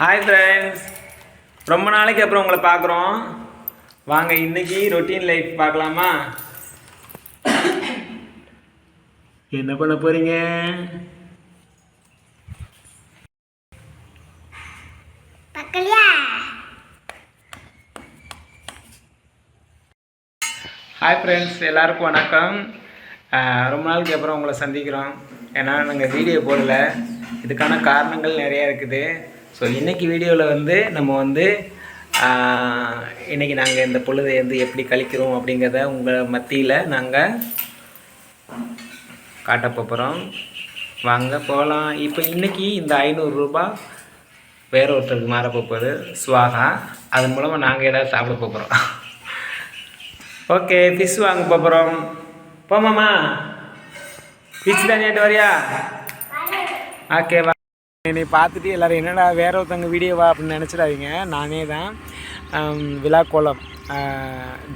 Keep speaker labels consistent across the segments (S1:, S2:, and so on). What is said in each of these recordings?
S1: Hi friends ரொம்ப நாளைக்கு அப்புறம் உங்களை பார்க்குறோம். வாங்க இன்னைக்கு ரொட்டீன் லைஃப் பார்க்கலாமா? என்ன பண்ண
S2: பக்கலையா?
S1: ஹாய் ஃப்ரெண்ட்ஸ் எல்லாருக்கும் வணக்கம். ரொம்ப நாளைக்கு அப்புறம் உங்களை சந்திக்கிறோம். ஏன்னா நாங்கள் வீடியோ போடல. இதுக்கான காரணங்கள் நிறையா இருக்குது. ஸோ இன்னைக்கு வீடியோவில் வந்து நம்ம வந்து ஆஹ் இன்னைக்கு நாங்கள் இந்த பொழுதை வந்து எப்படி கழிக்கிறோம் அப்படிங்கிறத உங்கள் மத்தியில் நாங்கள் காட்ட போகிறோம் வாங்க போகலாம் இப்போ இன்னைக்கு இந்த ஐநூறுரூபா வேற ஒருத்தருக்கு மாற போகுது சுவாகா. அதன் மூலமாக நாங்கள் ஏதாவது சாப்பிட போகிறோம் ஓகே ஃபிஷ் வாங்க போகிறோம் போமாம்மா ஃபிஷ் தானியாட்டு வரியா? ஓகே நீ பார்த்துட்டு எல்லோரும் என்னடா வேற ஒருத்தவங்க வீடியோவா அப்படின்னு நினச்சிடாதீங்க. நானே தான் ஆம், விழாக்கோலம்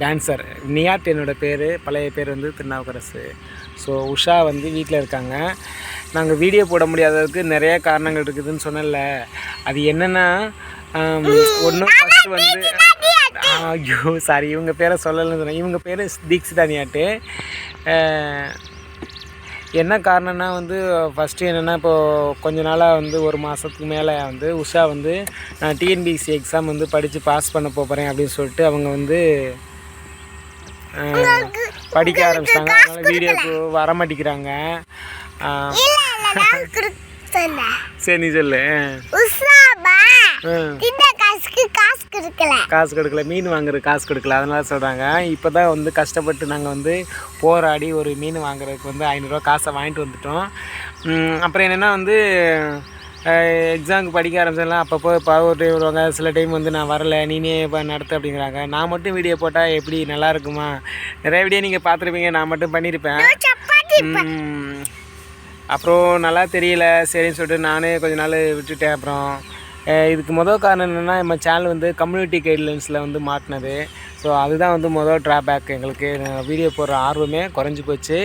S1: டான்சர் நியாட் என்னோடய பேர் பழைய பேர் வந்து திருநாவுக்கரசு. ஸோ உஷா வந்து வீட்டில் இருக்காங்க. நாங்கள் வீடியோ போட முடியாததுக்கு நிறைய காரணங்கள் இருக்குதுன்னு சொன்னல அது என்னென்னா ஒன்றும் ஃபஸ்ட்டு வந்து ஐயோ சாரி இவங்க பேரை சொல்லலைன்னு சொன்னேன். இவங்க பேர் தீக்ஷிதானியாட்டு என்ன காரணம்னா வந்து ஃபஸ்ட்டு என்னென்னா இப்போது கொஞ்ச நாளாக வந்து ஒரு மாதத்துக்கு மேலே வந்து உஷா வந்து நான் டிஎன்பிசி எக்ஸாம் வந்து படித்து பாஸ் பண்ண போகிறேன் அப்படின்னு சொல்லிட்டு அவங்க வந்து படிக்க ஆரம்பிச்சிட்டாங்க. அதனால் வீடியோக்கு வர மாட்டேங்கிறாங்க. சரி நீ சொல்லு.
S2: கொடுக்கல.
S1: காசு கொடுக்கல மீன் வாங்குற காசு கொடுக்கல அதனால சொல்கிறாங்க இப்போ தான் வந்து கஷ்டப்பட்டு நாங்கள் வந்து போராடி ஒரு மீன் வாங்குறதுக்கு வந்து ஐநூறுரூவா காசை வாங்கிட்டு வந்துட்டோம். அப்புறம் என்னென்னா வந்து எக்ஸாமுக்கு படிக்க ஆரம்பிச்சலாம் அப்பப்போ பவர் டைம் வருவாங்க சில டைம் வந்து நான் வரல நீனே இப்போ நடத்து அப்படிங்கிறாங்க. நான் மட்டும் வீடியோ போட்டால் எப்படி நல்லா இருக்குமா? நிறைய வீடியோ நீங்கள் பார்த்துருப்பீங்க நான் மட்டும் பண்ணியிருப்பேன். அப்புறம் நல்லா தெரியல சரின்னு சொல்லிட்டு நானே கொஞ்ச நாள் விட்டுட்டேன் அப்புறம் இதுக்கு மொதல் காரணம் என்னென்னா நம்ம சேனல் வந்து கம்யூனிட்டி கைட்லைன்ஸில் வந்து மாட்டினது. ஸோ அதுதான் வந்து மொதல் ட்ராபேக் எங்களுக்கு வீடியோ போடுற ஆர்வமே குறைஞ்சி போச்சு.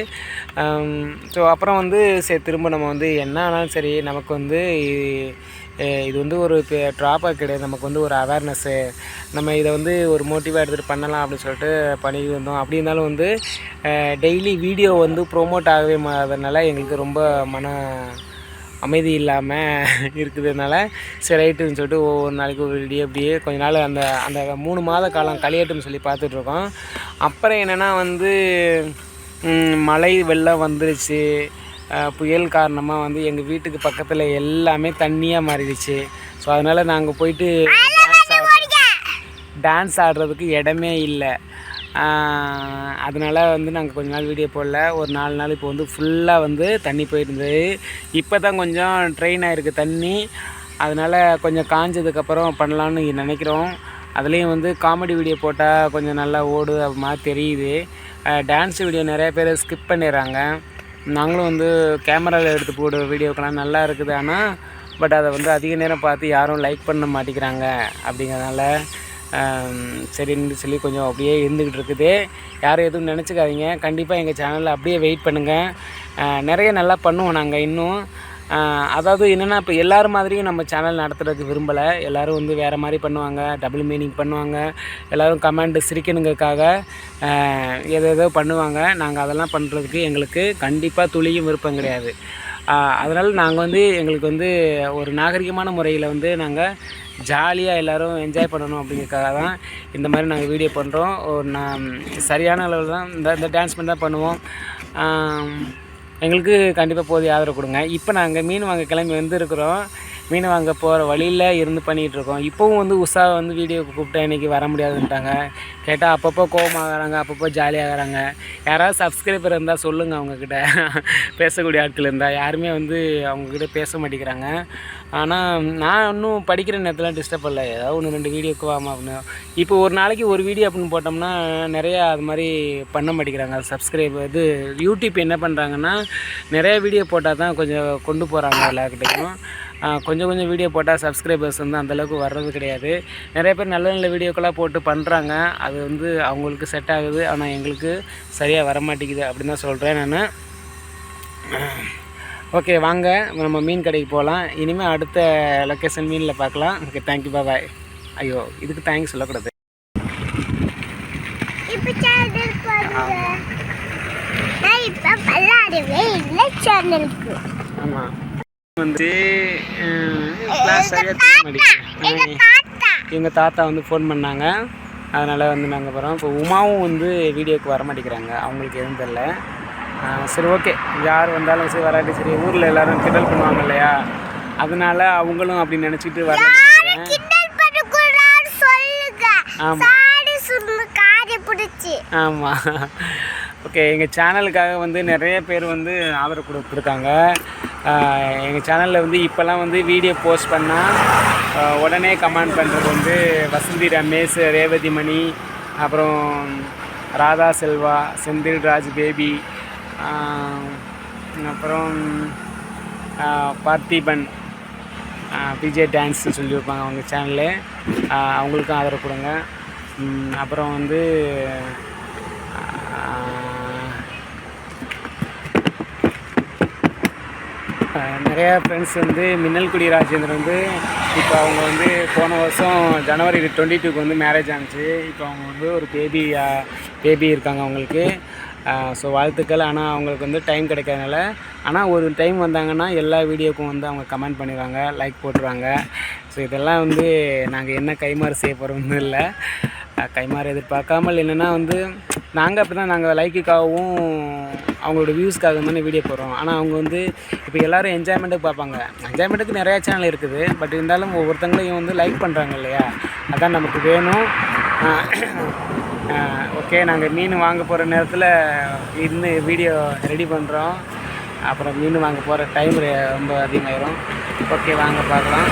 S1: ஸோ அப்புறம் வந்து சரி திரும்ப நம்ம வந்து என்ன ஆனாலும் சரி நமக்கு வந்து இது வந்து ஒரு ட்ராபேக் கிடையாது. நமக்கு வந்து ஒரு அவேர்னஸ்ஸு நம்ம இதை வந்து ஒரு மோட்டிவாக எடுத்துகிட்டு பண்ணலாம் அப்படின்னு சொல்லிட்டு பண்ணிட்டு வந்தோம் அப்படி இருந்தாலும் வந்து டெய்லி வீடியோ வந்து ப்ரோமோட் ஆகவே மாதனால எங்களுக்கு ரொம்ப மன அமைதி இல்லாமல் இருக்குதுனால சரி ரைட்டுன்னு சொல்லிட்டு ஒவ்வொரு நாளைக்கு ஒரு வீடியோ அப்படியே கொஞ்ச நாள் அந்த அந்த மூணு மாத காலம் கழியட்டும்னு சொல்லி பார்த்துட்ருக்கோம். அப்புறம் என்னென்னா வந்து மழை வெள்ளம் வந்துருச்சு. புயல் காரணமாக வந்து எங்கள் வீட்டுக்கு பக்கத்தில் எல்லாமே தண்ணியாக மாறிடுச்சு. ஸோ அதனால் நாங்கள் போயிட்டு டான்ஸ் ஆடுறதுக்கு இடமே இல்லை. அதனால் வந்து நாங்கள் கொஞ்ச நாள் வீடியோ போடல. ஒரு நாலு நாள் இப்போ வந்து ஃபுல்லாக வந்து தண்ணி போயிருந்தது. இப்போ தான் கொஞ்சம் ட்ரெயின் ஆகிருக்கு தண்ணி. அதனால் கொஞ்சம் காஞ்சதுக்கப்புறம் பண்ணலான்னு நினைக்கிறோம். அதுலேயும் வந்து காமெடி வீடியோ போட்டால் கொஞ்சம் நல்லா ஓடு அது மாதிரி தெரியுது. டான்ஸ் வீடியோ நிறைய பேர் ஸ்கிப் பண்ணிடுறாங்க. நாங்களும் வந்து கேமராவில் எடுத்து போடுற வீடியோக்கெல்லாம் நல்லா இருக்குது. ஆனால் பட் அதை வந்து அதிக நேரம் பார்த்து யாரும் லைக் பண்ண மாட்டேங்கிறாங்க அப்படிங்கிறதுனால சரின்னு சொல்லி கொஞ்சம் அப்படியே இருந்துக்கிட்டு இருக்குது. யாரும் எதுவும் நினச்சிக்காதீங்க. கண்டிப்பாக எங்கள் சேனலில் அப்படியே வெயிட் பண்ணுங்கள் நிறைய நல்லா பண்ணுவோம் நாங்கள் இன்னும். அதாவது என்னென்னா இப்போ எல்லோரும் மாதிரியும் நம்ம சேனல் நடத்துறதுக்கு விரும்பலை. எல்லோரும் வந்து வேறு மாதிரி பண்ணுவாங்க. டபுள் மீனிங் பண்ணுவாங்க. எல்லோரும் கமெண்ட் சிரிக்கணுங்கிறதுக்காக எதோ ஏதோ பண்ணுவாங்க. நாங்கள் அதெல்லாம் பண்ணுறதுக்கு எங்களுக்கு கண்டிப்பாக துளியும் விருப்பம் கிடையாது. அதனால் நாங்கள் வந்து எங்களுக்கு வந்து ஒரு நாகரிகமான முறையில் வந்து நாங்கள் ஜாலியாக எல்லோரும் என்ஜாய் பண்ணணும் அப்படிங்கிறதுக்காக தான் இந்த மாதிரி நாங்கள் வீடியோ பண்ணுறோம் ஒரு நான் சரியான அளவில் தான் இந்த இந்த டான்ஸ் பண்ணி தான் பண்ணுவோம். எங்களுக்கு கண்டிப்பாக போதிய ஆதரவு கொடுங்க. இப்போ நாங்கள் மீன் வாங்க கிளம்பி வந்திருக்கிறோம். மீன் வாங்க போகிற வழியில் இருந்து பண்ணிகிட்டு இருக்கோம். இப்போவும் வந்து உஷா வந்து வீடியோக்கு கூப்பிட்டா இன்றைக்கி வர முடியாதுன்ட்டாங்க. கேட்டால் அப்பப்போ கோபமாகறாங்க அப்பப்போ ஜாலியாகிறாங்க. யாராவது சப்ஸ்கிரைபர் இருந்தால் சொல்லுங்கள் அவங்கக்கிட்ட பேசக்கூடிய ஆட்கள் இருந்தால் யாருமே வந்து அவங்கக்கிட்ட பேச மாட்டேங்கிறாங்க. ஆனால் நான் இன்னும் படிக்கிற நேரத்தில் டிஸ்டர்ப் பண்ணல. ஏதாவது ஒன்று ரெண்டு வீடியோக்கு வாமா அப்படின்னு. இப்போ ஒரு நாளைக்கு ஒரு வீடியோ அப்படின்னு போட்டோம்னா நிறையா அது மாதிரி பண்ண மாட்டேங்கிறாங்க. சப்ஸ்கிரைப் இது யூடியூப் என்ன பண்ணுறாங்கன்னா நிறைய வீடியோ போட்டால் தான் கொஞ்சம் கொண்டு போகிறாங்க எல்லாருக்கிட்டையும் கொஞ்சம் கொஞ்சம் வீடியோ போட்டால் சப்ஸ்கிரைபர்ஸ் வந்து அந்தளவுக்கு வர்றது கிடையாது. நிறைய பேர் நல்ல நல்ல வீடியோக்கெல்லாம் போட்டு பண்ணுறாங்க அது வந்து அவங்களுக்கு செட் ஆகுது. ஆனால் எங்களுக்கு சரியாக வர மாட்டேங்குது அப்படின்னு தான் சொல்கிறேன் நான். ஓகே வாங்க. நம்ம மீன் கடைக்கு போகலாம். இனிமேல் அடுத்த லொக்கேஷன் மீனில் பார்க்கலாம். ஓகே தேங்க்யூ பாய் ஐயோ இதுக்கு தேங்க்ஸ் சொல்லக்கூடாது. ஆமாம் வந்து கிளாஸ் சரியாக மாட்டேங்குது.
S2: தாத்தா?
S1: எங்கள் தாத்தா வந்து ஃபோன் பண்ணாங்க. அதனால் வந்து நாங்கள் போகிறோம் இப்போ உமாவும் வந்து வீடியோக்கு வர மாட்டேங்கிறாங்க அவங்களுக்கு எதுவும் தெரில சரி ஓகே யார் வந்தாலும் சரி வராட்டி சரி ஊரில் எல்லாரும் கிண்டல் பண்ணுவாங்க இல்லையா? அதனால அவங்களும் அப்படி நினச்சிட்டு வர ஆமாம் ஓகே எங்கள் சேனலுக்காக வந்து நிறைய பேர் வந்து ஆதரவு கொடுத்துருக்காங்க எங்கள் சேனலில் வந்து இப்போல்லாம் வந்து வீடியோ போஸ்ட் பண்ணால் உடனே கமெண்ட் பண்ணுறது வந்து வசந்தி ரமேஷ் ரேவதி மணி அப்புறம் ராதா செல்வா செந்தில் ராஜ் பேபி அப்புறம் பார்த்திபன் பிஜே டான்ஸ்னு சொல்லியிருப்பாங்க அவங்க சேனலு அவங்களுக்கும் ஆதரவு கொடுங்க. அப்புறம் வந்து நிறையா ஃப்ரெண்ட்ஸ் வந்து மின்னல்குடி ராஜேந்திரன் வந்து இப்போ அவங்க வந்து போன வருஷம் ஜனவரி டுவெண்ட்டி டூக்கு வந்து மேரேஜ் ஆனிச்சு. இப்போ அவங்க வந்து ஒரு பேபி பேபி இருக்காங்க அவங்களுக்கு. ஸோ வாழ்த்துக்கள். ஆனால் அவங்களுக்கு வந்து டைம் கிடைக்காதனால ஆனால் ஒரு டைம் வந்தாங்கன்னா எல்லா வீடியோக்கும் வந்து அவங்க கமெண்ட் பண்ணிடுவாங்க லைக் போட்டுருவாங்க. ஸோ இதெல்லாம் வந்து நாங்கள் என்ன கைமாறு செய்ய போகிறோம்னு இல்லை. கைமாறு எதிர்பார்க்காமல் என்னென்னா வந்து நாங்கள் அப்படி தான் நாங்கள் லைக்குக்காகவும் அவங்களோட வியூஸ்க்காக தானே வீடியோ போடுறோம். ஆனால் அவங்க வந்து இப்போ எல்லோரும் என்ஜாய்மெண்ட்டுக்கு பார்ப்பாங்க. என்ஜாய்மெண்ட்டுக்கு நிறையா சேனல் இருக்குது. பட் இருந்தாலும் ஒவ்வொருத்தங்களையும் வந்து லைக் பண்ணுறாங்க இல்லையா? அதான் நமக்கு வேணும். ஓகே நாங்கள் மீன் வாங்க போகிற நேரத்தில் இன்னும் வீடியோ ரெடி பண்ணுறோம் அப்புறம் மீன் வாங்க போகிற டைம் ரொம்ப அதிகமாயிரும். ஓகே வாங்க பார்க்கலாம்.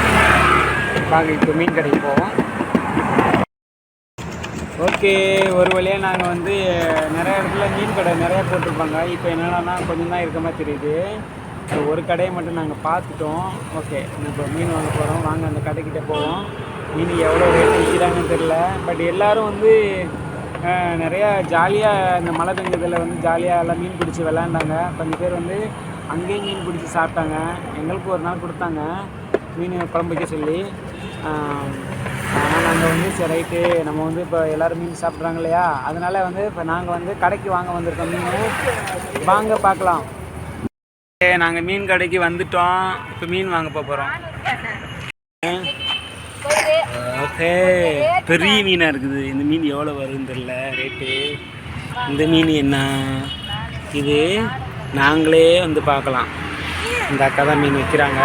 S1: வாங்க இப்போ மீன் கடைக்கு போவோம். ஓகே ஒரு வழியாக நாங்கள் வந்து நிறைய இடத்துல மீன் கடை நிறையா போட்டிருப்பாங்க இப்போ என்னென்னா கொஞ்சம் தான் இருக்க மாதிரி தெரியுது. ஸோ ஒரு கடையை மட்டும் நாங்கள் பார்த்துட்டோம். ஓகே இப்போ மீன் வாங்க போகிறோம் வாங்க அந்த கடைக்கிட்ட போவோம். மீன் எவ்வளோ ரேட் விற்கிறாங்கன்னு தெரில பட் எல்லோரும் வந்து நிறையா ஜாலியாக இந்த மழை பெஞ்சதில் வந்து ஜாலியாக எல்லாம் மீன் பிடிச்சி விளாண்டாங்க கொஞ்சம் பேர் வந்து அங்கேயும் மீன் பிடிச்சி சாப்பிட்டாங்க. எங்களுக்கு ஒரு நாள் கொடுத்தாங்க. மீன் குழம்பு வைக்க சொல்லி. அங்கே வந்து சரி ரைட்டு. நம்ம வந்து இப்போ எல்லோரும் மீன் சாப்பிட்றாங்க இல்லையா? அதனால் வந்து இப்போ நாங்கள் வந்து கடைக்கு வாங்க வந்திருக்கோம். மீன் வாங்க பார்க்கலாம். நாங்கள் மீன் கடைக்கு வந்துட்டோம். இப்போ மீன் வாங்க போகிறோம் ஓகே. பெரிய மீனாக இருக்குது. இந்த மீன் எவ்வளோ வருதுன்னு தெரில ரேட்டு. இந்த மீன் என்ன? இது நாங்களே வந்து பார்க்கலாம். இந்த அக்கா தான் மீன் விற்கிறாங்க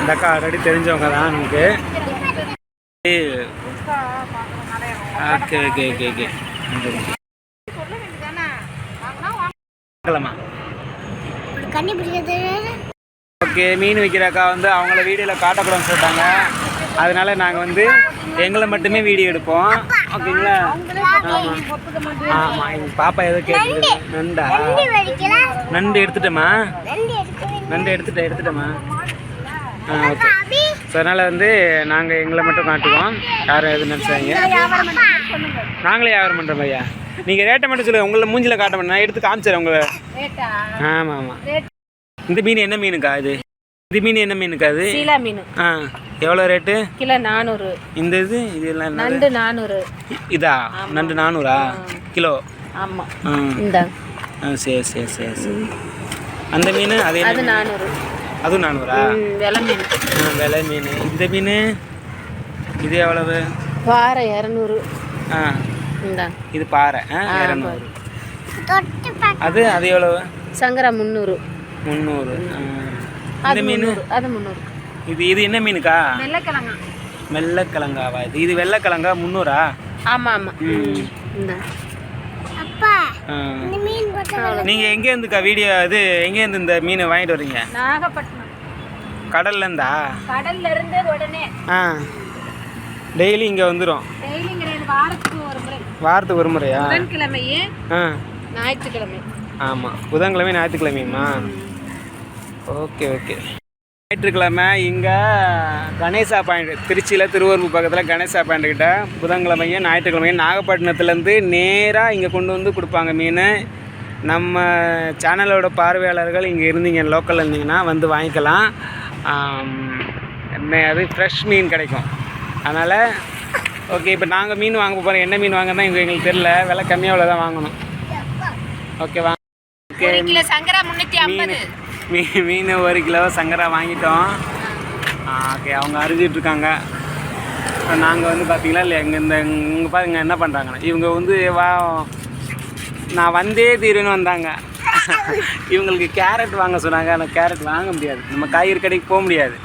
S1: இந்த அக்கா ஆல்ரெடி தெரிஞ்சவங்க தான் நமக்கு. Okay okay
S2: okay okay.
S1: Okay மீன் விற்கிற அக்கா வந்து அவங்கள வீடியோவில் காட்டக்கூடாதுன்னு சொல்லிட்டாங்க. அதனால நாங்கள் வந்து எங்களை மட்டுமே வீடியோ எடுப்போம். ஓகேங்களா? ஆமாம் ஆமாம் எங்கள் பாப்பா ஏதோ கேட்குது நண்டா?
S2: நண்டு எடுத்துட்டேம்மா.
S1: நண்டு எடுத்துட்டேன் எடுத்துட்டேம்மா. ஓகே. ஸோ அதனால் வந்து நாங்கள் எங்களை மட்டும் காட்டுவோம். யாரும் எதுவும் நினச்சாங்க நாங்களே வியாபாரம் பண்ணுறோம் ஐயா. நீங்கள் ரேட்டை மட்டும் சொல்லுங்கள் உங்களை மூஞ்சில் காட்ட மாட்டேன். நான் எடுத்து காமிச்சிடறேன் உங்களை. ஆமாம் ஆமாம் இந்த மீன் என்ன மீனுக்கா இது? இந்த மீன் என்ன மீனுக்கா அது
S3: சீலா மீன்.
S1: ஆ எவ்வளோ ரேட்டு
S3: கிலோ நானூறு.
S1: இந்த இது இது எல்லாம்
S3: நண்டு நானூறு.
S1: இதா? நண்டு நானூறா? கிலோ?
S3: ஆமாம்
S1: ஆ. சரி சரி சரி சரி. அந்த மீன் அது?
S3: நானூறு.
S1: அதுவும் நானூறா?
S3: வெலை மீன்.
S1: விலை மீன். இந்த மீன் இது எவ்வளவு?
S3: பாறை இரநூறு.
S1: ஆ.
S3: இந்த.
S1: இது பாறை ஆ இரநூறு. அது அது எவ்வளவு?
S3: சங்கரா முந்நூறு.
S1: முந்நூறு. இந்த
S3: அது
S1: மீன்?
S3: அது முந்நூறு.
S1: இது இது என்ன மீனுக்கா?
S3: வெள்ளைக்கிழங்கா
S1: வெள்ளைக்கிழங்காவா இது இது வெள்ளைக்கிழங்கா முந்நூறா?
S3: ஆமாம் ஆமாம்
S1: ம்
S3: இந்த.
S2: போட்டு
S1: நீங்கள் எங்கேருந்துக்கா வீடியோ இது எங்கேருந்து இந்த மீனை வாங்கிட்டு வர்றீங்க
S3: நாகப்பட்டினம்.
S1: கடல்லேருந்தா
S3: கடல்ல இருந்து உடனே.
S1: ஆ. டெய்லி இங்கே வந்துடும்
S3: டெய்லிங்கிறது வாரத்துக்கு ஒரு முறை.
S1: வாரத்துக்கு ஒரு முறையா?
S3: புதன்கிழமையே
S1: ஆ.
S3: ஞாயிற்றுக்கிழமை.
S1: ஆமாம் புதன்கிழமை ஞாயிற்றுக்கிழமையுமா? Okay okay. ஞாயிற்றுக்கிழமை இங்கே கணேசா பாயிண்ட் திருச்சியில் திருவூர் பக்கத்தில் கணேசா பாயிண்ட் கிட்ட புதன்கிழமையும் ஞாயிற்றுக்கிழமையும் நாகப்பட்டினத்துலேருந்து நேராக இங்கே கொண்டு வந்து கொடுப்பாங்க மீன். நம்ம சேனலோட பார்வையாளர்கள் இங்கே இருந்தீங்க லோக்கலில் இருந்தீங்கன்னா வந்து வாங்கிக்கலாம். என்ன அது ஃப்ரெஷ் மீன் கிடைக்கும். அதனால் ஓகே இப்போ நாங்கள் மீன் வாங்க போகிறோம் என்ன மீன் வாங்க தான் எங்களுக்கு தெரியல. தெரில விலை கம்மியாக தான் வாங்கணும். ஓகே
S3: வாங்க ஓகே சங்கரா
S1: மீன்
S3: மீ
S1: மீன் ஒரு கிலோ சங்கரா வாங்கிட்டோம். ஓகே அவங்க அரிஞ்சிட்டு இப்போ நாங்கள் வந்து பார்த்தீங்களா இல்லை எங்கள் இந்த இங்கே பாருங்க என்ன பண்ணுறாங்கன்னா இவங்க வந்து வா நான் வந்தே தீருன்னு வந்தாங்க. இவங்களுக்கு கேரட் வாங்க சொன்னாங்க. ஆனால் கேரட் வாங்க முடியாது. நம்ம காய்கறி கடைக்கு போக முடியாது.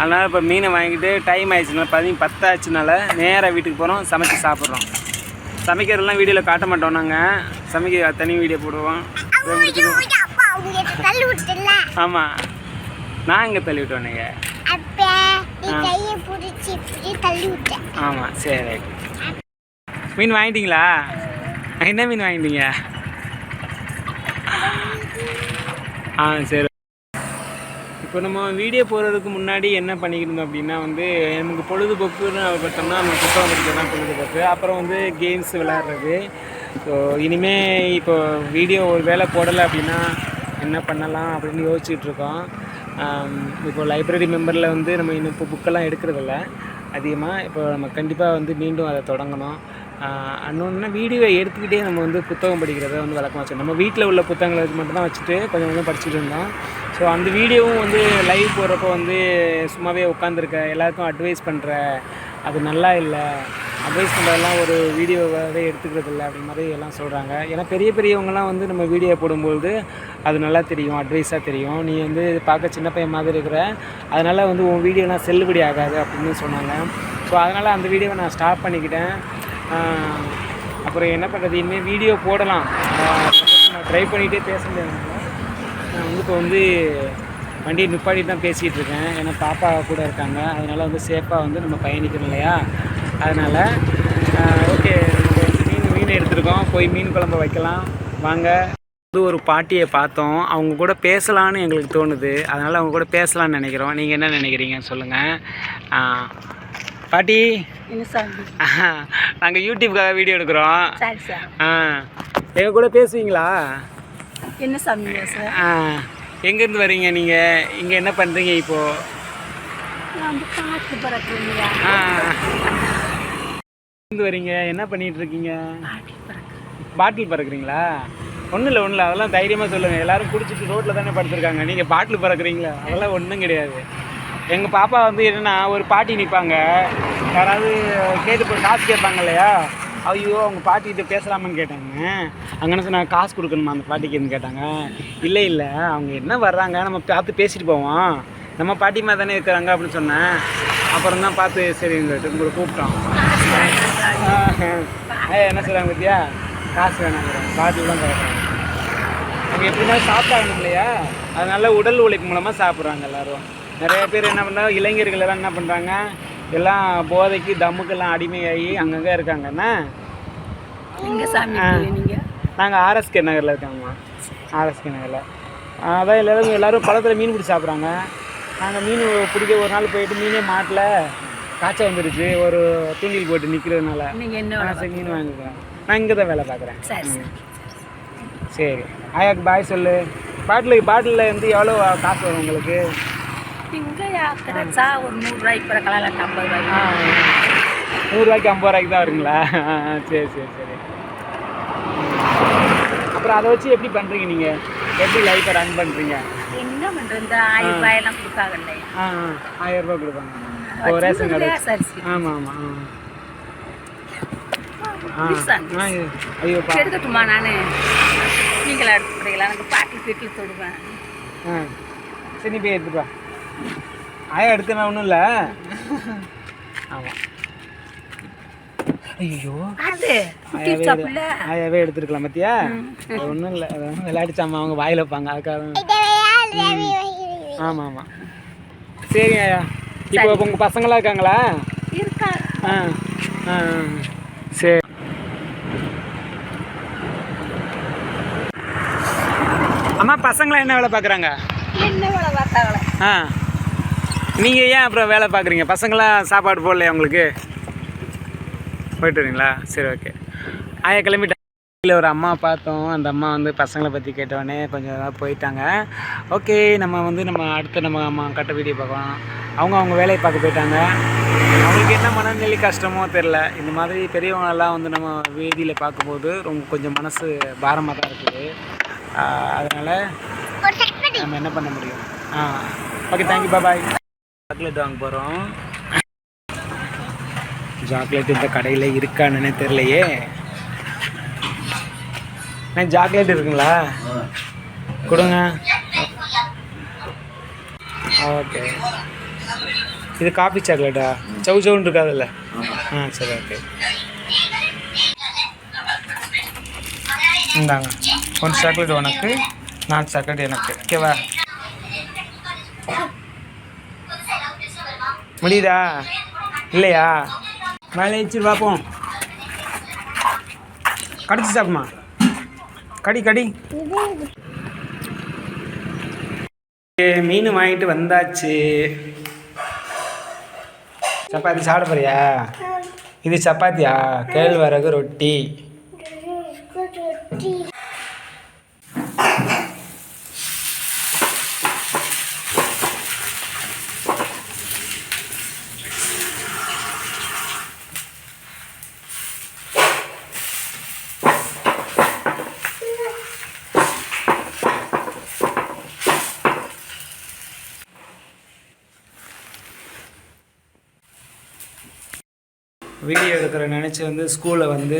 S1: அதனால் இப்போ மீனை வாங்கிட்டு டைம் ஆயிடுச்சுனால பதினஞ்சு பத்தாச்சுனால நேராக வீட்டுக்கு போகிறோம் சமைச்சு சாப்பிட்றோம். சமைக்கிறதெல்லாம் வீடியோவில் காட்ட மாட்டோம் நாங்கள் சமைக்க தனி வீடியோ போடுவோம். ஆமாம் நான் இங்கே தள்ளி விட்டோன்னேங்க
S2: அப்ப நீ கையை பிடிச்சி இப்படி தள்ளி விட்ட
S1: ஆமாம் சரி மீன் வாங்கிட்டீங்களா? என்ன மீன் வாங்கிட்டீங்க? ஆ சரி. இப்போ நம்ம வீடியோ போடுறதுக்கு முன்னாடி என்ன பண்ணிக்கிட்டு இருந்தோம் அப்படின்னா வந்து நமக்கு பொழுதுபோக்குன்னு பார்த்தோம்னா நம்ம புத்தகம் படிக்கிறது பொழுதுபோக்கு. அப்புறம் வந்து கேம்ஸ் விளையாடுறது. ஸோ இனிமே இப்போ வீடியோ ஒரு வேளை போடலை அப்படின்னா என்ன பண்ணலாம் அப்படின்னு யோசிச்சுட்டு இருக்கோம். இப்போ லைப்ரரி மெம்பரில் வந்து நம்ம இன்னும் இப்போ புக்கெல்லாம் எடுக்கிறதில்ல. அதிகமாக இப்போ நம்ம கண்டிப்பாக வந்து மீண்டும் அதை தொடங்கணும். அன்னொன்னா வீடியோ எடுத்துக்கிட்டே நம்ம வந்து புத்தகம் படிக்கிறத வந்து வழக்கமாக வச்சோம் நம்ம வீட்டில் உள்ள புத்தகங்களை மட்டும்தான் வச்சுட்டு கொஞ்சம் கொஞ்சம் படிச்சுட்டு இருந்தோம். ஸோ அந்த வீடியோவும் வந்து லைவ் போடுறப்போ வந்து சும்மாவே உட்காந்துருக்க எல்லாருக்கும் அட்வைஸ் பண்ணுற அது நல்லா இல்லை. அட்வைஸ் பண்ணுறதெல்லாம் ஒரு வீடியோவாகவே எடுத்துக்கிறது இல்லை அப்படி மாதிரி எல்லாம் சொல்கிறாங்க ஏன்னா பெரிய பெரியவங்கலாம் வந்து நம்ம வீடியோ போடும்போது அது நல்லா தெரியும் அட்வைஸாக தெரியும். நீ வந்து பார்க்க சின்ன பையன் மாதிரி இருக்கிற அதனால் வந்து உன் வீடியோலாம் செல்லுபடி ஆகாது அப்படின்னு சொன்னாங்க. ஸோ அதனால் அந்த வீடியோவை நான் ஸ்டாப் பண்ணிக்கிட்டேன். அப்புறம் என்ன பண்ணுறது இனிமேல் வீடியோ போடலாம். நான் ட்ரை பண்ணிகிட்டே பேச முடியாது. நான் வந்து இப்போ வந்து வண்டியை நிப்பாட்டி தான் பேசிகிட்டு இருக்கேன். ஏன்னா பாப்பா கூட இருக்காங்க. அதனால் வந்து சேஃபாக வந்து நம்ம பயணிக்கணும் இல்லையா? அதனால் ஓகே மீன் மீன் எடுத்திருக்கோம். போய் மீன் குழம்பு வைக்கலாம். வாங்க. வந்து ஒரு பாட்டியை பார்த்தோம். அவங்க கூட பேசலான்னு எங்களுக்கு தோணுது. அதனால் அவங்க கூட பேசலாம்னு நினைக்கிறோம். நீங்கள் என்ன நினைக்கிறீங்க சொல்லுங்கள் பாட்டி. நாங்கள் யூடியூப்காக வீடியோ எடுக்கிறோம்.
S3: சரி சார்.
S1: ஆ எங்கள் கூட பேசுவீங்களா?
S3: என்ன சாமி
S1: ஆ எங்கேருந்து வரீங்க நீங்கள் இங்கே என்ன பண்ணுறீங்க இப்போது ஆ. எங்கேருந்து வரீங்க? என்ன பண்ணிட்டு இருக்கீங்க பாட்டில் பறக்குறீங்களா? ஒன்றும் இல்லை ஒன்றும் இல்லை. அதெல்லாம் தைரியமாக சொல்லுங்கள் எல்லாரும் குடிச்சிட்டு ரோட்டில் தானே படுத்துருக்காங்க. நீங்கள் பாட்டில் பறக்குறீங்களா? அதெல்லாம் ஒன்றும் கிடையாது. எங்கள் பாப்பா வந்து என்னென்னா ஒரு பாட்டி நிற்பாங்க யாராவது கேட்டு போய் காசு கேட்பாங்க இல்லையா? ஐயோ அவங்க பாட்டிக்கிட்ட பேசலாமான்னு கேட்டாங்க. அங்கே சொன்னாங்க காசு கொடுக்கணுமா அந்த பாட்டிக்குன்னு கேட்டாங்க. இல்லை இல்லை. அவங்க என்ன வர்றாங்க? நம்ம பார்த்து பேசிட்டு போவோம். நம்ம பாட்டிமா தானே இருக்கிறாங்க அப்படின்னு சொன்னேன். அப்புறம் தான் பார்த்து சரின்னு உங்களை கூப்பிட்டோம். என்ன சொல்கிறாங்க பத்தியா? காசு வேணாங்கிறாங்க பாதி தான் தராங்க அவங்க எப்படின்னா சாப்பிட்டாகணும் இல்லையா அதனால உடல் உழைப்பு மூலமாக சாப்பிட்றாங்க எல்லாரும். நிறைய பேர் என்ன பண்ணுறாங்க இளைஞர்கள் எல்லாம் என்ன பண்ணுறாங்க எல்லாம் போதைக்கு தம்முக்கெல்லாம் அடிமையாகி அங்கங்கே இருக்காங்கன்னா
S3: நாங்கள்
S1: ஆர்எஸ்கே நகரில் இருக்கோங்கம்மா ஆர்எஸ்கே நகரில். அதான் எல்லாரும் எல்லாரும் பழத்தில் மீன் பிடிச்சி சாப்பிட்றாங்க. நாங்கள் மீன் பிடிக்க ஒரு நாள் போயிட்டு மீனே மாட்டல. காய்ச்சல் வந்துருச்சு ஒரு தூண்டில் போட்டு நிற்கிறதுனால
S3: நீங்கள் என்ன
S1: நான் சரி மீன் வாங்கிக்கிறேன். நான் இங்கே தான் வேலை பார்க்குறேன்.
S3: சரி
S1: ஆயாக்கு பாய் சொல்லு. பாட்டில் பாட்டிலில் வந்து எவ்வளோ காசு வரும் உங்களுக்கு?
S3: இங்கே கிடைச்சா ஒரு நூறுரூவாய்க்கு பிறக்கலாம் இல்லை ஐம்பது ரூபாய்க்கு.
S1: நூறுரூவாய்க்கு ஐம்பது ரூபாய்க்கு தான் வருங்களா? சரி சரி சரி. அப்புறம் அதை வச்சு எப்படி பண்ணுறீங்க நீங்கள் எப்படி லைஃப்பை ரன் பண்ணுறீங்க
S3: என்ன பண்ணுறது இந்த ஆயிரம் ரூபாயெல்லாம் கொடுக்காங்க இல்லையா
S1: ஆ ஆ, ஆயிரம் ரூபாய் கொடுப்பாங்க. ஓ ரேஷன் ஆமாம் ஆமாம் ஆ ஐயோ பா.
S3: எடுக்கட்டுமா நான்? நீங்களா எடுத்துக்கிறீங்களா? எனக்கு பாட்டி வீட்டில் தொடுவேன்.
S1: ஆ சரி நீ போய் எடுத்துட்டு வா. ஆயா எடுக்கணும் ஒன்றும் இல்லை. ஆமாம் ஐயோ ஆயாவே எடுத்துருக்கலாம் பார்த்தியா அது ஒன்றும் இல்லை விளையாடிச்சாமா அவங்க வாயில் வைப்பாங்க அதுக்காக. ஆமாம் ஆமாம் சரிங்க ஆயா. இப்போ உங்கள் பசங்களாம் இருக்காங்களா?
S3: இருக்கா
S1: ஆ ஆ. சரி. அம்மா பசங்களாம் என்ன வேலை பார்க்குறாங்க?
S3: என்ன வேலை
S1: ஆ. நீங்கள் ஏன் அப்புறம் வேலை பார்க்குறீங்க? பசங்களாம் சாப்பாடு போடலையா உங்களுக்கு? போயிட்டு வரீங்களா? சரி ஓகே. ஆயா கிளம்பிட்டா. இல்லை ஒரு அம்மா பார்த்தோம். அந்த அம்மா வந்து பசங்களை பற்றி கேட்டவொடனே கொஞ்சம் இதாக போயிட்டாங்க. ஓகே நம்ம வந்து நம்ம அடுத்து நம்ம அம்மா கட்ட வீடியோ பார்க்கலாம். அவங்க அவங்க வேலையை பார்க்க போயிட்டாங்க. அவங்களுக்கு என்ன மனநிலை கஷ்டமோ தெரில இந்த மாதிரி பெரியவங்களெல்லாம் வந்து நம்ம வீதியில் பார்க்கும்போது ரொம்ப கொஞ்சம் மனசு பாரமாக தான் இருக்குது. அதனால் நம்ம என்ன பண்ண முடியும்? ஆ okay thank you bye chocolate வாங்க போகிறோம் சாக்லேட் இந்த கடையில் இருக்கான்னு தெரியலையே. அண்ணா சாக்லேட் இருக்குங்களா? கொடுங்க. ஓகே இது காபி சாக்லேட்டா சவு சவுன்னு இருக்காதுல்ல? ஆ சரி ஓகே இந்தாங்க. ஒன் சாக்லேட் உனக்கு நாலு சாக்லேட் எனக்கு. ஓகேவா முடியுதா? இல்லையா? மேலே வச்சு பார்ப்போம். கடிச்சு சாப்பிடுமா? கடி கடி. மீன் வாங்கிட்டு வந்தாச்சு. சப்பாத்தி சாப்பிட போறியா? இது சப்பாத்தியா? கேழ்வரகு ரொட்டி வீடியோ நினச்சி வந்து ஸ்கூலில் வந்து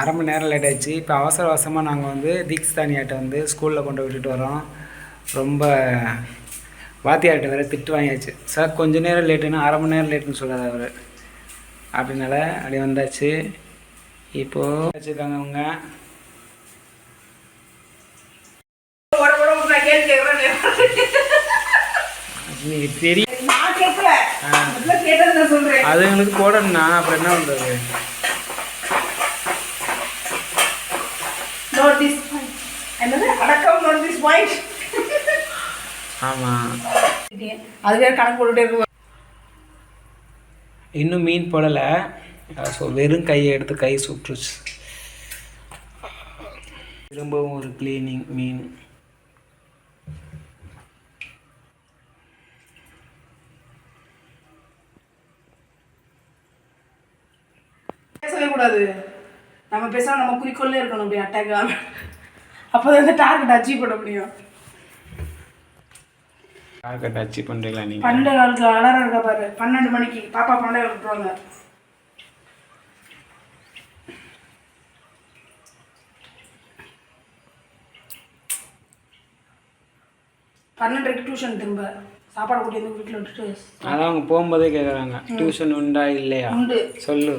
S1: அரை மணி நேரம் லேட் ஆயிடுச்சு. இப்போ அவசர அவசரமாக நாங்கள் வந்து தீக்ஸ்தானியாட்ட வந்து ஸ்கூலில் கொண்டு விட்டுட்டு வரோம். ரொம்ப வாத்தியார்கிட்ட வேறு திட்டு வாங்கியாச்சு. சார் கொஞ்ச நேரம் லேட்டுன்னா அரை மணி நேரம் லேட்டுன்னு சொல்கிறார் அவர். அப்படினால அப்படி வந்தாச்சு. இப்போது வச்சுருக்காங்க அவங்க தெரியும். அதுங்களுக்கு போடணும்னா அப்புறம் என்ன
S4: பாயிண்ட்
S1: ஆமாம்
S4: அது வேற கணக்கு போட்டுட்டே இருக்கு.
S1: இன்னும் மீன் போடலை. ஸோ வெறும் கையை எடுத்து கை சுட்டுருச்சு திரும்பவும் ஒரு க்ளீனிங் மீன்.
S4: பேசவே கூடாது. நம்ம பேசாம நம்ம குறிக்கோள்ல இருக்கணும் அப்படி அட்டாக் ஆகாம. அப்போதான் இந்த டார்கெட் அச்சீவ் பண்ண முடியும்.
S1: டார்கெட் அச்சீவ் பண்ணுறீங்களா நீங்கள்
S4: பன்னெண்டு காலத்துல அலாரம் இருக்கா பாரு. பன்னெண்டு மணிக்கு பாப்பா பன்னெண்டு விட்டுருவாங்க பன்னெண்டரைக்கு டியூஷன் திரும்ப. சாப்பாடு கூட்டி வந்து வீட்டில் விட்டுட்டு.
S1: அதான் அவங்க போகும்போதே கேட்குறாங்க டியூஷன் உண்டா இல்லையா?
S4: உண்டு.
S1: சொல்லு.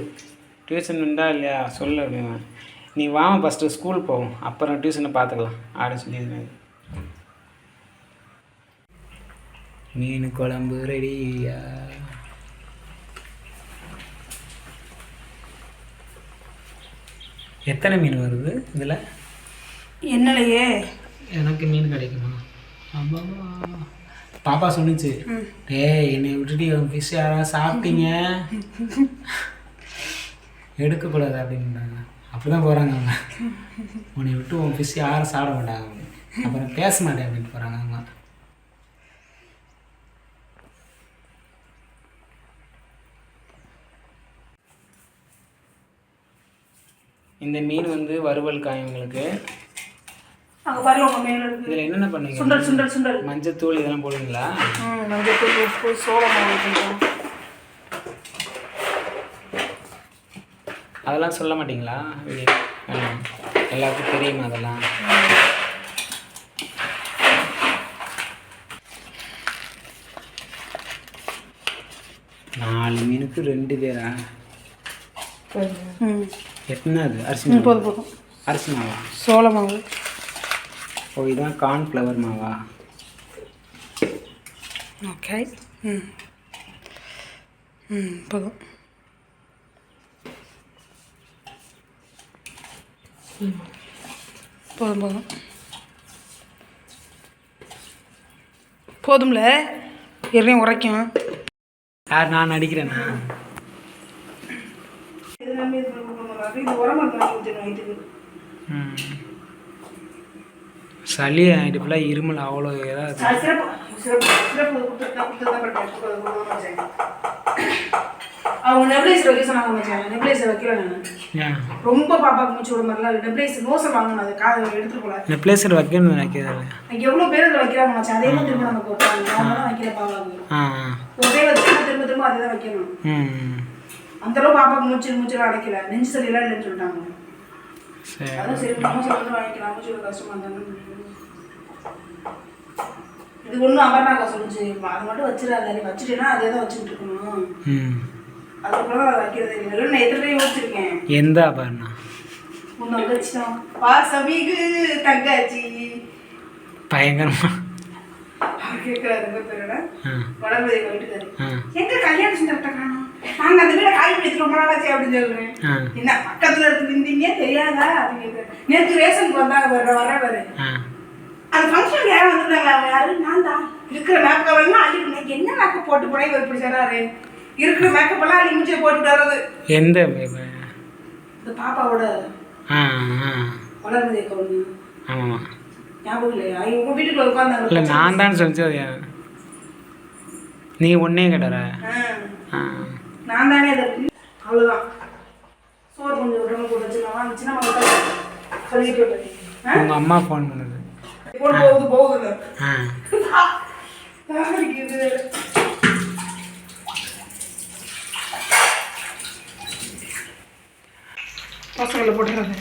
S1: டியூஷன் உண்டா இல்லையா? சொல்லு அப்படின்னு நீ வாங்க ஃபஸ்ட்டு ஸ்கூல் போவோம். அப்புறம் டியூஷனை பார்த்துக்கலாம் அப்படின்னு சொல்லியிருந்தாங்க மீன் குழம்பு ரெடியா எத்தனை மீன் வருது இதில்?
S4: என்னலையே?
S1: எனக்கு மீன் கிடைக்குமா? ஆமா பாப்பா சொன்னுச்சு. டேய் என்னை விட்டுட்டு ஃபிஷ் யாராவது சாப்பிட்டீங்க? எடுக்கக்கூடாது அப்படின்றாங்க அப்படிதான் போகிறாங்க அவங்க. உன்னை விட்டு உன் ஃபிஷ் யாரும் சாப்பிட மாட்டாங்க. அப்படின்னு. அப்புறம் பேச மாட்டேன் அப்படின்ட்டு போகிறாங்க அவங்க. இந்த மீன் வந்து வறுவல் காயங்களுக்கு
S4: அங்கே பாருங்க உங்கள் மேல இருக்கு.
S1: இதில் என்னென்ன பண்ணுவீங்க
S4: சுண்டல் சுண்டல் சுண்டல்.
S1: மஞ்சத்தூள் இதெல்லாம் போடுவீங்களா?
S4: ம் மஞ்சள் உப்பு சோள மாவு கொஞ்சம்
S1: அதெல்லாம் சொல்ல மாட்டீங்களா. எல்லாருக்கும் தெரியுமா அதெல்லாம்? நாலு மீனுக்கு ரெண்டு பேரா?
S4: ம்.
S1: எத்தனை அது அரிசி மாவு.
S4: போதும்
S1: அரிசி மாவா?
S4: சோள மாவு.
S1: ஓ இதான் கார்ன்ஃப்ளவர் மாவா?
S4: ஓகே. ம். ம் போதும். போதும் போதும். போதும்ல? எதையும் உரைக்கும்.
S1: யார் நான் அடிக்கிறேனா ம். சளி இடுப்புல இருமல் அவ்வளோ
S4: பரவாயில்ல. அவங்க நெப்ளைசர் வைக்க சொன்னாங்க மச்சான் நெப்ளைசர் வைக்கல நான். ரொம்ப பாப்பாக்கு மூச்சு விட மாதிரிலாம் நெப்ளைசர் நோசம் வாங்கணும் அது காதை எடுத்துட்டு போல.
S1: நெப்ளேசர் வைக்கணும்னு நினைக்கிறது
S4: அங்கே எவ்வளோ பேர் இதில் வைக்கிறாங்க மச்சான்? அதே தான் திரும்ப நமக்கு வைப்பாங்க அதெல்லாம் வைக்கிற ஒரு திரும்ப திரும்ப அதை தான் வைக்கணும். அந்த அளவு பாப்பாக்கு மூச்சு மூச்சு அடைக்கல. நெஞ்சு சரியெல்லாம் இல்லைன்னு சொல்லிட்டாங்க. அதான் சரி மூச்சு வந்து வாங்கிக்கலாம். மூச்சு விட கஷ்டமா இருந்தாலும் இது ஒன்றும் அமர்நாக்கா சொல்லுச்சு அதை மட்டும் வச்சிடாத. நீ வச்சுட்டேன்னா அதே தான் வச்சுட்டு இருக்கணும். அதுக்கப்புறம் அதை வைக்கிறது இல்லை. நான் எத்தனை பேர் யோசிச்சிருக்கேன்.
S1: எந்த ஆபரணா
S4: உன்னை வச்சுட்டோம் பாசமிகு தங்காச்சி.
S1: பயங்கரமா.
S4: அவர் கேட்குறாரு பேரோட
S1: ஆ.
S4: வளர்மதி வீட்டுக்காரு எங்க கல்யாணம் செஞ்சு நாங்க அந்த வீட காலி பிடிச்சு ரொம்ப நாளாச்சு அப்படின்னு சொல்றேன். என்ன பக்கத்துல இருக்கு இருந்தீங்க தெரியாதா? அப்படின்னு நேற்று ரேஷனுக்கு வந்தாங்க வர வர வர அந்த ஃபங்க்ஷன் யாரும் வந்திருந்தாங்க அவங்க யாரு? நான் தான். இருக்கிற மேக்கப் எல்லாம் அள்ளி இன்னைக்கு என்ன மேக்கப் போட்டு போனே இவர் இப்படி சொல்றாரு இருக்கிற மேக்கப் எல்லாம் அள்ளி முடிச்சு போட்டுட்டு வர்றது
S1: எந்த?
S4: இந்த பாப்பாவோட வளர்மதி கவுன்
S1: ஆமாம்.
S4: ஞாபகம் இல்லையா? உங்க வீட்டுக்குள்ள உட்காந்தாங்க
S1: இல்லை நான் தான் சொல்லிச்சு? நீ ஒன்னே கேட்டார? ஆ.
S4: நான் தானே அதை அவ்வளோதான் சோறு கொஞ்சம் உடம்பு போட்டு வச்சுக்கலாம் சின்ன மக்கள் சொல்லிட்டு?
S1: உங்கள் அம்மா ஃபோன் பண்ணுது.
S4: போகுது போகுது. இது பசங்களை போட்டுறாங்க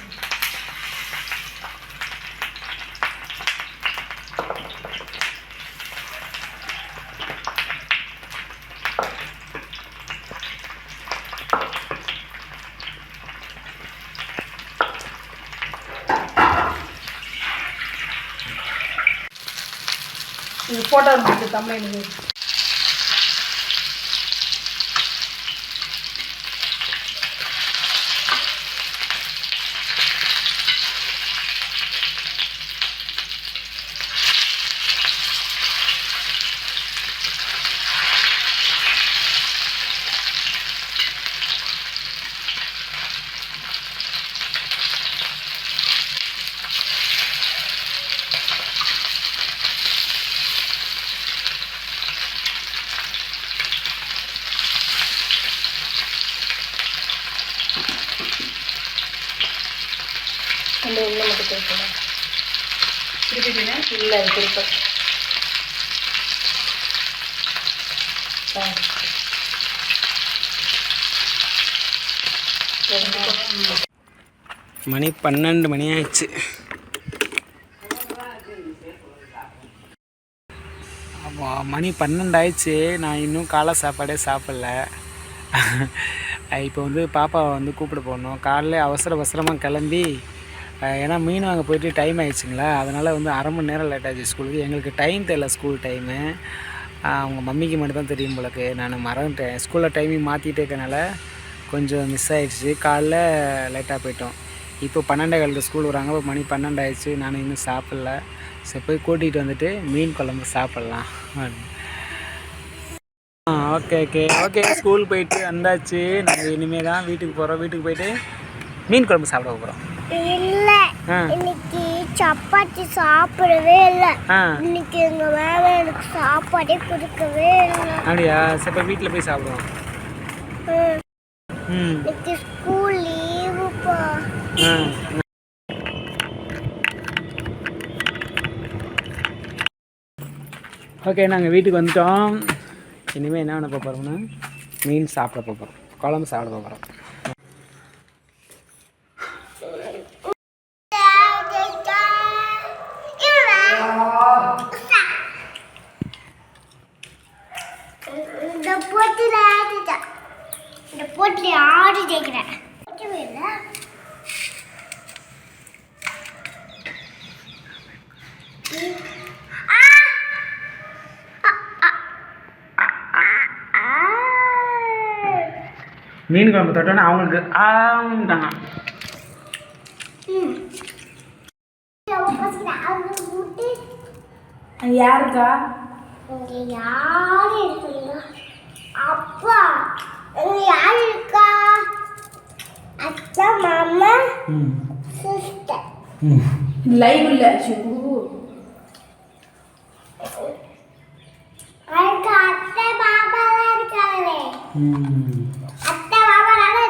S4: இது போட்டோ இருக்கு தமிழ் அந்த உள்ள மட்டும் திருப்பலாம் திருப்பிட்டீங்கன்னா இல்லை அது திருப்ப
S1: மணி பன்னெண்டு மணி ஆயிடுச்சு. மணி பன்னெண்டு ஆயிடுச்சு. நான் இன்னும் காலை சாப்பாடே சாப்பிடல. இப்போ வந்து பாப்பாவை வந்து கூப்பிட போகணும். காலைல அவசர அவசரமாக கிளம்பி ஏன்னா மீன் வாங்க போயிட்டு டைம் ஆயிடுச்சுங்களா? அதனால் வந்து அரை மணி நேரம் லேட் ஆச்சு ஸ்கூலுக்கு எங்களுக்கு டைம் தெரியல ஸ்கூல் டைமு அவங்க மம்மிக்கு மட்டும் தான் தெரியும் போலக்கு நான் மறந்துட்டேன். ஸ்கூலில் டைமிங் மாற்றிட்டே இருக்கனால கொஞ்சம் மிஸ் ஆகிடுச்சு காலைல லேட்டாக போயிட்டோம். இப்போ பன்னெண்டே காலுக்கு ஸ்கூல் வராங்க. இப்போ மணி பன்னெண்டு ஆயிடுச்சு. நான் இன்னும் சாப்பிடல. சரி போய் கூட்டிகிட்டு வந்துட்டு மீன் குழம்பு சாப்பிட்லாம். ஆ ஓகே ஓகே ஓகே ஸ்கூல் போயிட்டு வந்தாச்சு. நாங்கள் இனிமேல் தான் வீட்டுக்கு போகிறோம் வீட்டுக்கு போயிட்டு மீன் குழம்பு சாப்பிட போகிறோம்
S2: இல்ல. இன்னைக்கு சப்பாத்தி சாப்பிடவே இல்லை. இன்னைக்கு எங்க வேலை எனக்கு சாப்பாடே கொடுக்கவே இல்லை.
S1: அப்படியா? சரி வீட்டில் போய் சாப்பிடுவோம்.
S2: இன்னைக்கு ஸ்கூல்
S1: ஓகே நாங்கள் வீட்டுக்கு வந்துட்டோம். இனிமேல் என்ன பண்ண போகிறோம்னா மீன் சாப்பிட போகிறோம் குழம்பு சாப்பிட போகிறோம் மீன் குழம்பு தொட்டோன்னா அவங்களுக்கு ஆண்டாங்க
S4: யாருக்கா?
S2: இங்க யாரு இருக்கீங்க? அப்பா இங்க யாரு இருக்கா? அத்தா மாமா சிஸ்டர்.
S4: லைவ் இல்ல ஷூ
S2: அதுக்கு அத்தை பாபாலாம் இருக்காங்களே அத்தை பாபாலாம் இருக்காங்க
S4: ம் இந்தா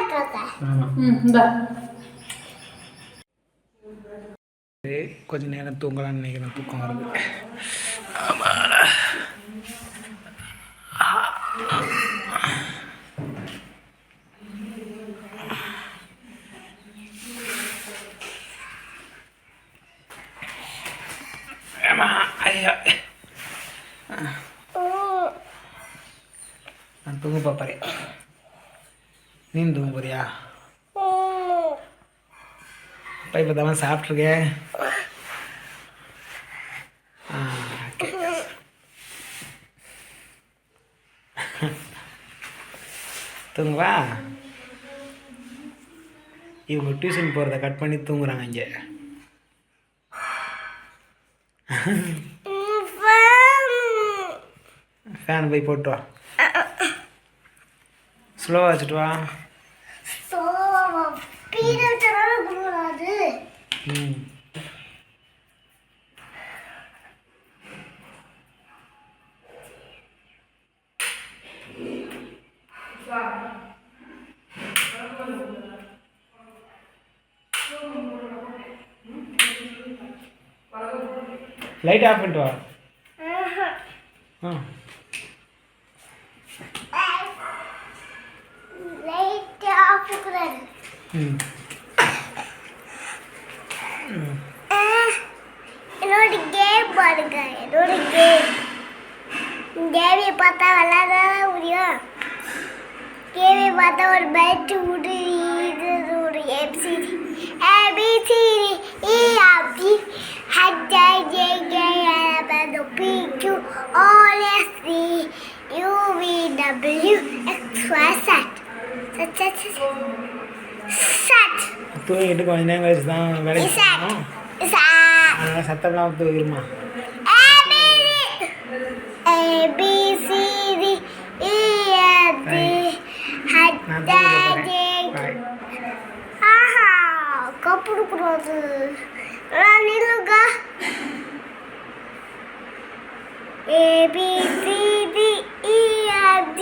S1: கொஞ்ச நேரம் தூங்கலாம்னு நினைக்கிறேன் தூக்கம் வருது ஆமா ஐயா நான் தூங்க பார்ப்பறேன் நீ தூங்க போறியா? அப்பா இப்போ தான் சாப்பிட்ருக்கேன். தூங்குவா இவங்க டியூஷன் போகிறத கட் பண்ணி தூங்குறாங்க இங்கே. ஃபேன் போய் போட்டு வா. ஸ்லோவாக வச்சுட்டு வா. ம். லைட் ஆஃப் பண்ணிட்டு வா. ஆ
S2: லைட் ஆஃப் கூடாது
S1: ம்
S2: என்னோட கேம் பாருங்க என்னோட கேம் கேமை பார்த்தா விளாட முடியும்? கேமை பார்த்தா ஒரு பேட்டு விடு இது ஒரு எபிசிடி ஏபிசிடி இ அப்படி H J K எலபது P Q R S T U V W X Y Z
S1: தூங்கிட்டு கொஞ்ச நேரம் கழிச்சு தான் வேலைக்கு போகணும். அதனால் சத்தம்லாம் தூங்கிடுமா
S2: G H
S1: நான்
S2: நில்லுங்க. A B C D E F G.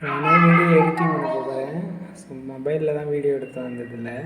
S1: நான் வீடியோ எடிட்டிங் பண்ண போகிறேன் ஸோ மொபைலில் தான் வீடியோ எடுத்து வந்ததில்லை.